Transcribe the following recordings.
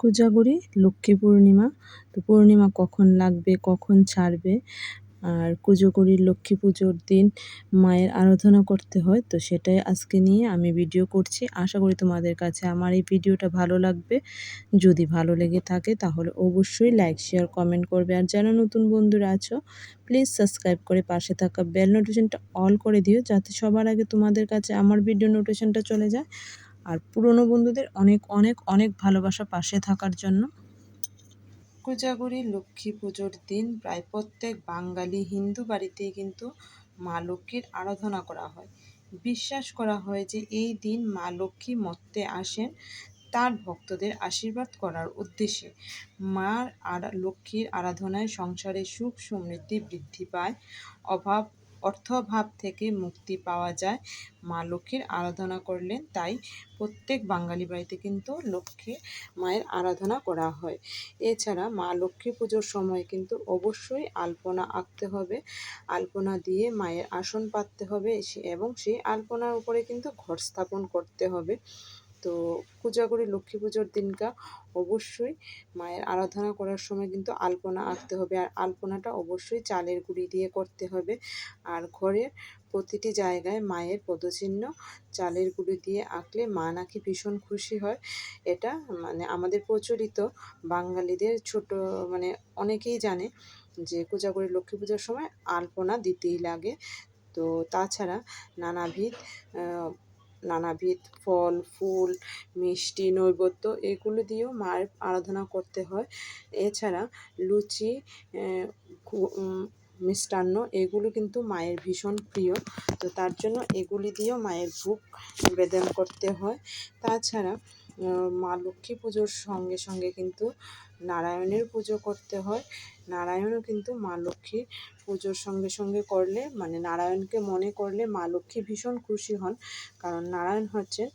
কোজাগরি, লক্ষ্মী পূর্ণিমা। তো পূর্ণিমা কখন লাগবে, কখন ছাড়বে? আর কুজোগরির লক্ষ্মী পুজোর দিন মায়ের আরাধনা করতে হয়, তো সেটাই আজকে নিয়ে আমি ভিডিও করছি। আশা করি তোমাদের কাছে আমার এই ভিডিওটা ভালো লাগবে। যদি ভালো লেগে থাকে তাহলে অবশ্যই লাইক শেয়ার কমেন্ট করবে। আর যারা নতুন বন্ধুরা আছো প্লিজ সাবস্ক্রাইব করে পাশে থাকা বেল নোটিফিকেশনটা অল করে দিও, যাতে সবার আগে তোমাদের কাছে আমার ভিডিও নোটিফিকেশনটা চলে যায়। আর পুরনো বন্ধুদের অনেক অনেক অনেক ভালোবাসা পাশে থাকার জন্য। কোজাগরি, লক্ষ্মী পুজোর দিন প্রায় প্রত্যেক বাঙালি হিন্দু বাড়িতেই কিন্তু মা লক্ষ্মীর আরাধনা করা হয়। বিশ্বাস করা হয় যে এই দিন মা লক্ষ্মী মর্তে আসেন তার ভক্তদের আশীর্বাদ করার উদ্দেশ্যে। মার আর লক্ষ্মীর আরাধনায় সংসারে সুখ সমৃদ্ধি বৃদ্ধি পায়, অভাব অর্থভাব থেকে মুক্তি পাওয়া যায়। মা লক্ষ্মীর আরাধনা করলেন, তাই প্রত্যেক বাঙালি বাড়িতে কিন্তু লক্ষ্মী মায়ের আরাধনা করা হয়। এছাড়া মা লক্ষ্মী পুজোর সময় কিন্তু অবশ্যই আলপনা আঁকতে হবে। আলপনা দিয়ে মায়ের আসন পাততে হবে এবং সেই আলপনার উপরে কিন্তু ঘর স্থাপন করতে হবে। তো পূজা করি, লক্ষ্মী পুজোর দিনকা অবশ্যই মায়ের আরাধনা করার সময় কিন্তু আলপনা আঁকতে হবে। আর আলপনাটা অবশ্যই চালের গুঁড়ি দিয়ে করতে হবে। আর ঘরের প্রতিটি জায়গায় মায়ের পদচিহ্ন চালের গুঁড়ি দিয়ে আঁকলে মা নাকি ভীষণ খুশি হয়। এটা মানে আমাদের প্রচলিত বাঙালিদের ছোট মানে অনেকেই জানে যে কোজাগরি লক্ষ্মী পুজোর সময় আলপনা দিতেই লাগে। তো তাছাড়া নানাবিধ নানাবিধ ফল, ফুল, মিষ্টি নৈবেদ্য এগুলো দিয়েও মায়ের আরাধনা করতে হয়। এছাড়া লুচি মিষ্টান্ন এগুলো কিন্তু মায়ের ভীষণ প্রিয়। তো তার জন্য এগুলি দিয়েও মায়ের ভোগ নিবেদন করতে হয়। তাছাড়া মা লক্ষ্মী পুজোর সঙ্গে সঙ্গে কিন্তু নারায়ণের পুজো করতে হয়। নারায়ণও কিন্তু মা লক্ষ্মীর পুজোর সঙ্গে সঙ্গে করলে মানে নারায়ণকে মনে করলে মা লক্ষ্মী ভীষণ খুশি হন। কারণ নারায়ণ হচ্ছেন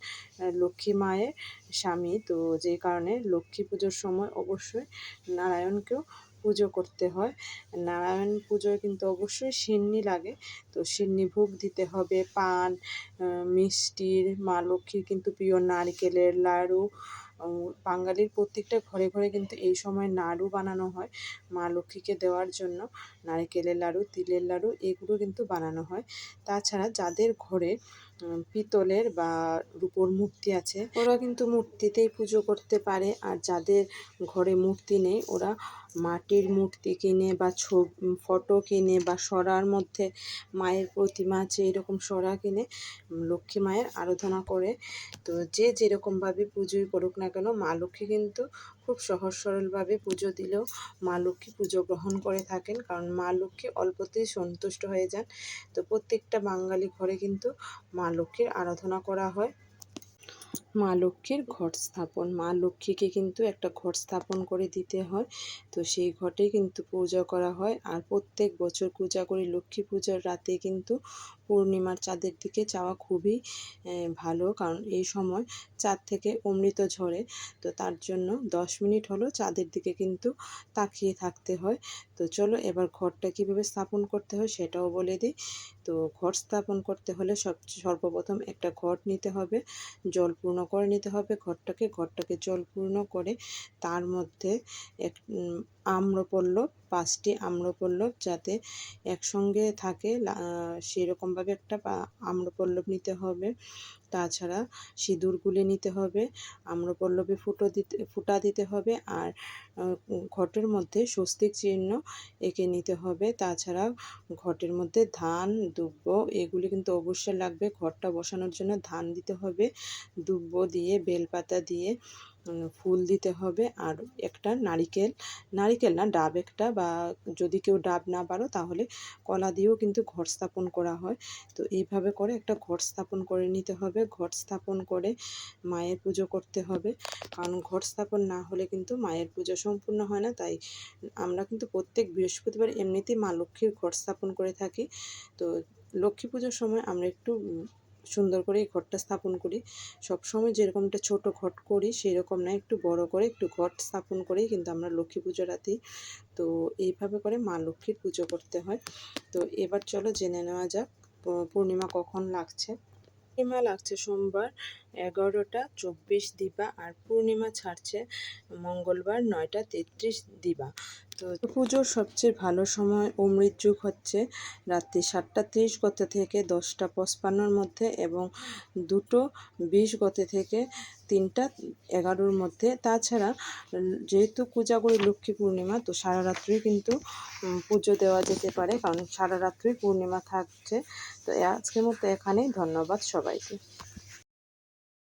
লক্ষ্মী মায়ের স্বামী। তো যেই কারণে লক্ষ্মী পুজোর সময় অবশ্যই নারায়ণকেও পুজো করতে হয়। নারায়ণ পুজোয় কিন্তু অবশ্যই সিন্নি লাগে। তো সিন্নি ভোগ দিতে হবে, পান মিষ্টির। মা লক্ষ্মীর কিন্তু প্রিয় নারকেলের লাড়ু বাঙালির প্রত্যেকটা ঘরে ঘরে কিন্তু এই সময় নাড়ু বানানো হয় মা লক্ষ্মীকে দেওয়ার জন্য। নারকেলের লাড়ু, তিলের লাড়ু এগুলো কিন্তু বানানো হয়। তাছাড়া যাদের ঘরে পিতলের বা রূপোর মূর্তি আছে। ওরা কিন্তু মূর্তিতেই পুজো করতে পারে আর যাদের ঘরে মূর্তি নেই, ওরা মাটির মূর্তি কিনে বা ফটো কিনে বা সরার মধ্যে মায়ের প্রতিমা আছে, এরকম সরা কিনে লক্ষ্মী মায়ের আরাধনা করে। তো যে যেরকমভাবে পুজোই করুক না কেন, মা লক্ষ্মী কিন্তু খুব সহজ সরলভাবে পুজো দিলেও মা লক্ষ্মী পুজো গ্রহণ করে থাকেন। কারণ মা লক্ষ্মী অল্পতেই সন্তুষ্ট হয়ে যান। তো প্রত্যেকটা বাঙালি ঘরে কিন্তু মা লক্ষ্মীর আরাধনা করা হয়। মা লক্ষ্মীর ঘট স্থাপন। মা লক্ষ্মীকে কিন্তু একটা ঘট স্থাপন করে দিতে হয়। তো সেই ঘটে কিন্তু পূজা করা হয়। আর প্রত্যেক বছর পূজা করি, লক্ষ্মী পূজার রাতে কিন্তু পূর্ণিমার চাঁদের দিকে যাওয়া খুবই ভালো। কারণ এই সময় চাঁদ থেকে অমৃত ঝরে। তো তার জন্য দশ মিনিট হলো চাঁদের দিকে কিন্তু তাকিয়ে থাকতে হয়। তো চলো এবার ঘরটা কীভাবে স্থাপন করতে হয় সেটাও বলে দিই। তো ঘর স্থাপন করতে হলে সব, সর্বপ্রথম একটা ঘট নিতে হবে। জল পূর্ণ করে নিতে হবে ঘরটাকে ঘরটাকে জলপূর্ণ করে তার মধ্যে এক আম্রপল্লব, পাঁচটি আম্রপল্লব যাতে একসঙ্গে থাকে সেরকমভাবে একটা আম্রপল্লব নিতে হবে। তাছাড়া সিঁদুর গুলে নিতে হবে, আম্রপল্লবে ফুটো দিতে, ফুটা দিতে হবে আর ঘটের মধ্যে স্বস্তিক চিহ্ন এঁকে নিতে হবে। তাছাড়া ঘটের মধ্যে ধান, দুব্ব এগুলি কিন্তু অবশ্যই লাগবে। ঘরটা বসানোর জন্য ধান দিতে হবে, দুব্ব দিয়ে, বেলপাতা দিয়ে ফুল দিতে হবে। আর একটা নারিকেল নারিকেল না, ডাব একটা বা যদি কেউ ডাব না পারো তাহলে কলা দিয়েও কিন্তু ঘর স্থাপন করা হয়। তো এইভাবে করে একটা ঘর স্থাপন করে নিতে হবে। ঘর স্থাপন করে মায়ের পুজো করতে হবে। কারণ ঘর স্থাপন না হলে কিন্তু মায়ের পুজো সম্পূর্ণ হয় না। তাই আমরা কিন্তু প্রত্যেক বৃহস্পতিবার এমনিতেই মা লক্ষ্মীর ঘর স্থাপন করে থাকি। তো লক্ষ্মী পুজোর সময় আমরা একটু সুন্দর করে এই ঘরটা স্থাপন করি। সবসময় যেরকমটা ছোট ঘট করি, সেরকম না, একটু বড় করে একটু ঘট স্থাপন করেই কিন্তু আমরা লক্ষ্মী পুজো রাতে তো এইভাবে করে মা লক্ষ্মীর পুজো করতে হয়। তো এবার চলো জেনে নেওয়া যাক পূর্ণিমা কখন লাগছে। পূর্ণিমা লাগছে সোমবার এগারোটা চব্বিশ দিবা, আর পূর্ণিমা ছাড়ছে মঙ্গলবার নয়টা তেত্রিশ দিবা। তো পুজোর সবচেয়ে ভালো সময় অমৃত যুগ হচ্ছে রাত্রি সাতটা ত্রিশ গতে থেকে দশটা পঁচপান্নর মধ্যে এবং দুটো বিশ গতে থেকে তিনটা এগারোর মধ্যে। তাছাড়া যেহেতু পূজাগুড়ি লক্ষ্মী পূর্ণিমা, তো সারা রাত্রি কিন্তু পুজো দেওয়া যেতে পারে, কারণ সারা রাত্রি পূর্ণিমা থাকছে। তো আজকের মতো এখানেই, ধন্যবাদ সবাইকে।